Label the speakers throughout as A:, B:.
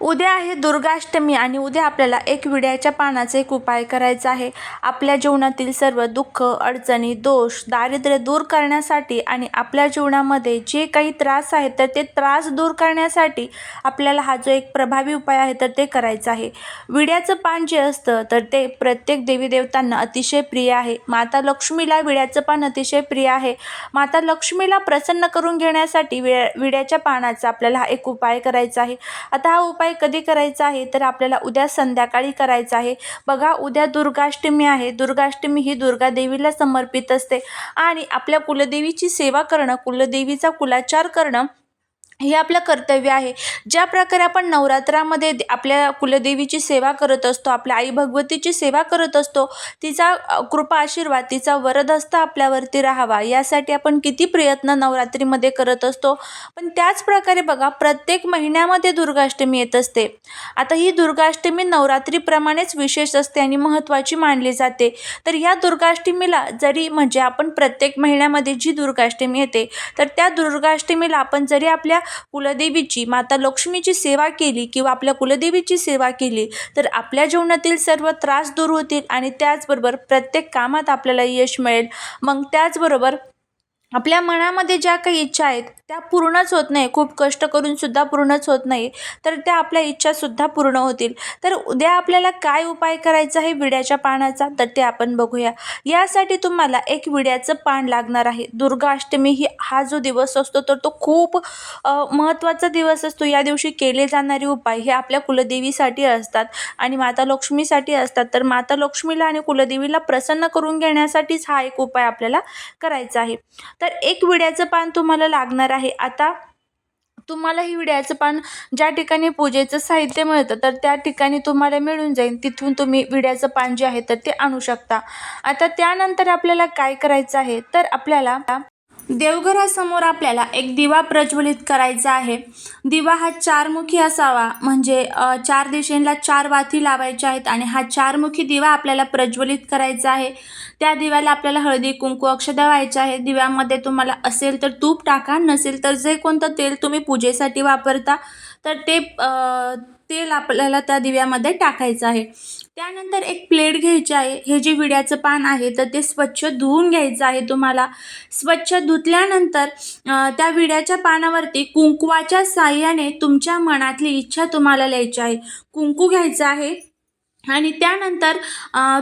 A: उद्या आहे दुर्गाष्टमी आणि उद्या आपल्याला एक विड्याच्या पानाचा एक उपाय करायचा आहे. आपल्या जीवनातील सर्व दुःख अडचणी दोष दारिद्र्य दूर करण्यासाठी आणि आपल्या जीवनामध्ये जे काही त्रास आहेत तर ते त्रास दूर करण्यासाठी आपल्याला हा जो एक प्रभावी उपाय आहे तर ते करायचं आहे. विड्याचं पान जे असतं तर ते प्रत्येक देवी देवतांना अतिशय प्रिय आहे. माता लक्ष्मीला विड्याचं पान अतिशय प्रिय आहे. माता लक्ष्मीला प्रसन्न करून घेण्यासाठी विड्या विड्याच्या पानाचा आपल्याला हा एक उपाय करायचा आहे. आता हा उपाय कधी करायचा आहे? तर आपल्याला उद्या संध्याकाळी करायचा आहे. बघा उद्या दुर्गाष्टमी आहे. दुर्गाष्टमी ही दुर्गा देवीला समर्पित असते. आणि आपल्या कुलदेवीची सेवा करणं कुलदेवीचा कुलाचार करणं हे आपलं कर्तव्य आहे. ज्या प्रकारे आपण नवरात्रामध्ये आपल्या कुलदेवीची सेवा करत असतो आपल्या आई भगवतीची सेवा करत असतो तिचा कृपा आशीर्वाद तिचा वरदहस्त आपल्यावरती राहावा यासाठी आपण किती प्रयत्न नवरात्रीमध्ये करत असतो. पण त्याच प्रकारे बघा प्रत्येक महिन्यामध्ये दुर्गाष्टमी येत असते. आता ही दुर्गाष्टमी नवरात्रीप्रमाणेच विशेष असते आणि महत्त्वाची मानली जाते. तर या दुर्गाष्टमीला जरी म्हणजे आपण प्रत्येक महिन्यामध्ये जी दुर्गाष्टमी येते तर त्या दुर्गाष्टमीला आपण जरी आपल्या कुलदेवीची माता लक्ष्मीची सेवा केली किंवा आपल्या कुलदेवीची सेवा केली तर आपल्या जीवनातील सर्व त्रास दूर होतील आणि त्याचबरोबर प्रत्येक कामात आपल्याला यश मिळेल. मग त्याचबरोबर आपल्या मनामध्ये ज्या काही इच्छा आहेत त्या पूर्णच होत नाही. खूप कष्ट करून सुद्धा पूर्णच होत नाही. तर त्या आपल्या इच्छासुद्धा पूर्ण होतील. तर उद्या आपल्याला काय उपाय करायचा आहे विड्याच्या पानाचा तर ते आपण बघूया. यासाठी तुम्हाला एक विड्याचं पान लागणार आहे. दुर्गाष्टमी ही हा जो दिवस असतो तर तो खूप महत्त्वाचा दिवस असतो. या दिवशी केले जाणारे उपाय हे आपल्या कुलदेवीसाठी असतात आणि माता लक्ष्मीसाठी असतात. तर माता लक्ष्मीला आणि कुलदेवीला प्रसन्न करून घेण्यासाठीच हा एक उपाय आपल्याला करायचा आहे. तर एक विड्याचं पान तुम्हाला लागणार आहे. आता तुम्हाला ही विड्याचं पान ज्या ठिकाणी पूजेचं साहित्य मिळतं तर त्या ठिकाणी तुम्हाला मिळून जाईल. तिथून तुम्ही विड्याचं पान जे आहे तर ते आणू शकता. आता त्यानंतर आपल्याला काय करायचं आहे? तर आपल्याला देवघरासमोर आपल्याला एक दिवा प्रज्वलित करायचा आहे. दिवा हा चारमुखी असावा. म्हणजे चार दिशेला चार वाती लावायच्या आहेत आणि हा चारमुखी दिवा आपल्याला प्रज्वलित करायचा आहे. त्या दिव्याला आपल्याला हळदी कुंकू अक्षदा व्हायच्या आहे दिव्यामध्ये तुम्हाला असेल तर तूप टाका नसेल तर जे कोणतं तेल तुम्ही पूजेसाठी वापरता तर ते तेल आपल्याला त्या दिव्यामध्ये टाकायचं आहे. त्यानंतर एक प्लेट घ्यायची आहे. हे जे विड्याचं पान आहे तर ते स्वच्छ धुवून घ्यायचं आहे तुम्हाला. स्वच्छ धुतल्यानंतर त्या विड्याच्या पानावरती कुंकवाच्या साह्याने तुमच्या मनातली इच्छा तुम्हाला लिहायची आहे. कुंकू घ्यायचं आहे. आणि त्यानंतर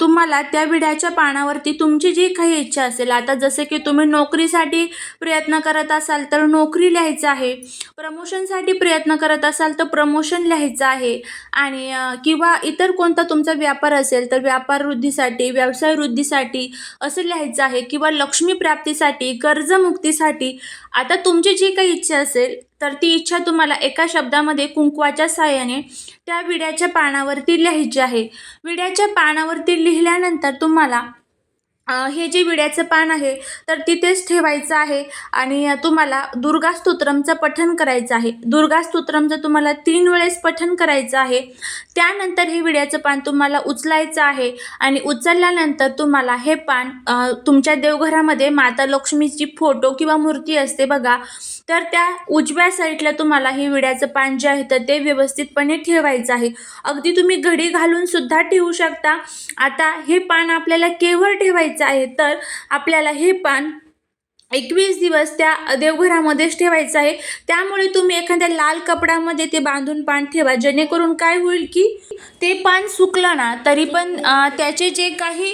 A: तुम्हाला त्या विड्याच्या पानावरती तुमची जी काही इच्छा असेल आता जसे की तुम्ही नोकरीसाठी प्रयत्न करत असाल तर नोकरी लिहायचं आहे. प्रमोशनसाठी प्रयत्न करत असाल तर प्रमोशन लिहायचं आहे. आणि किंवा इतर कोणता तुमचा व्यापार असेल तर व्यापार वृद्धीसाठी व्यवसाय वृद्धीसाठी असं लिहायचं आहे. किंवा लक्ष्मी प्राप्तीसाठी कर्जमुक्तीसाठी आता तुमची जी काही इच्छा असेल तर ती इच्छा तुम्हाला एका शब्दामध्ये कुंकवाच्या साहाय्याने त्या विड्याच्या पानावरती लिहायची आहे. विड्याच्या पानावरती लिहिल्यानंतर तुम्हाला हे जे विड्याचं पान आहे तर तिथेच ठेवायचं आहे आणि तुम्हाला दुर्गा स्तोत्रमचं पठण करायचं आहे. दुर्गा स्तोत्रमचं तुम्हाला तीन वेळेस पठण करायचं आहे. त्यानंतर हे विड्याचं पान तुम्हाला उचलायचं आहे आणि उचलल्यानंतर तुम्हाला हे पान तुमच्या देवघरामध्ये माता लक्ष्मीची फोटो किंवा मूर्ती असते बघा तर त्या उजव्या साईडला तुम्हाला हे विड्याचं पान जे आहे तर ते व्यवस्थितपणे ठेवायचं आहे. अगदी तुम्ही घडी घालून सुद्धा ठेवू शकता. आता हे पान आपल्याला केवळ ठेवायचं आहे तर आपल्याला हे पान एकवीस दिवस त्या देवघरामध्येच ठेवायचं आहे. त्यामुळे तुम्ही एखाद्या लाल कपड्यामध्ये ते बांधून पान ठेवा. जेणेकरून काय होईल की ते पान सुकलं ना तरी पण त्याचे जे काही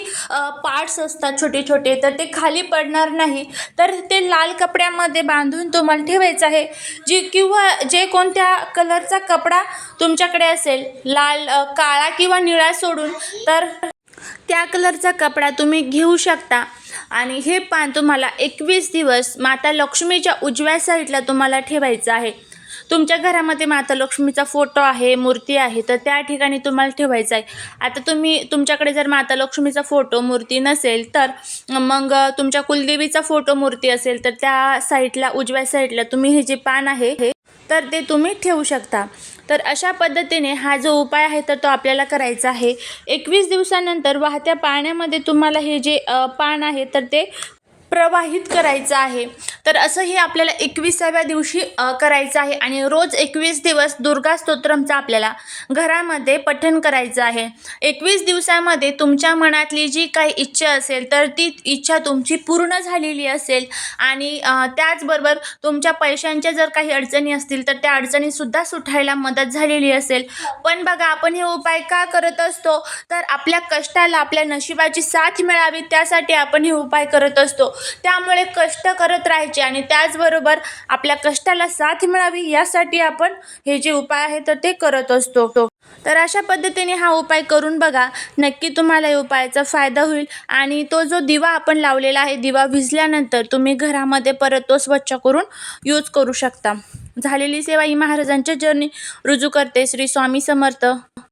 A: पार्ट्स असतात छोटे छोटे तर ते खाली पडणार नाही. तर ते लाल कपड्यामध्ये बांधून तुम्हाला ठेवायचं आहे. जे किंवा जे कोणत्या कलरचा कपडा तुमच्याकडे असेल लाल काळा किंवा निळा सोडून तर त्या कलरचा कपडा तुम्ही घेऊ शकता. आणि हे पान तुम्हाला एकवीस दिवस माता लक्ष्मीच्या उजव्या साईडला तुम्हाला ठेवायचं आहे. तुमच्या घरामध्ये माता लक्ष्मीचा फोटो आहे मूर्ती आहे तर त्या ठिकाणी तुम्हाला ठेवायचा आहे. आता तुम्ही तुमच्याकडे जर माता लक्ष्मीचा फोटो मूर्ती नसेल तर मग तुमच्या कुलदेवीचा फोटो मूर्ती असेल तर त्या साईडला उजव्या साईडला तुम्ही हे जे पान आहे हे तर ते तुम्ही ठेवू शकता. तर अशा पद्धतीने हा जो उपाय आहे तर तो आपल्याला करायचा आहे. एकवीस दिवसानंतर वाहत्या पाण्यामध्ये तुम्हाला हे जे पान आहे तर ते प्रवाहित करायचं आहे. तर असं हे आपल्याला एकविसाव्या दिवशी करायचं आहे आणि रोज एकवीस दिवस दुर्गा स्तोत्रमचं आपल्याला घरामध्ये पठण करायचं आहे. एकवीस दिवसामध्ये तुमच्या मनातली जी काही इच्छा असेल तर ती इच्छा तुमची पूर्ण झालेली असेल आणि त्याचबरोबर तुमच्या पैशांच्या जर काही अडचणी असतील तर त्या अडचणीसुद्धा सुटायला मदत झालेली असेल. पण बघा आपण हे उपाय का करत असतो? तर आपल्या कष्टाला आपल्या नशिबाची साथ मिळावी त्यासाठी आपण हे उपाय करत असतो. त्यामुळे कष्ट करत राहायचे आणि त्याचबरोबर आपल्या कष्टाला साथ मिळावी यासाठी आपण हे जे उपाय आहे तर ते करत असतो. तर अशा पद्धतीने हा उपाय करून बघा. नक्की तुम्हाला या उपायाचा फायदा होईल आणि तो जो दिवा आपण लावलेला आहे दिवा भिजल्यानंतर तुम्ही घरामध्ये परत तो स्वच्छ करून यूज करू शकता. झालेली सेवा ही महाराजांच्या जर्नी रुजू करते. श्री स्वामी समर्थ.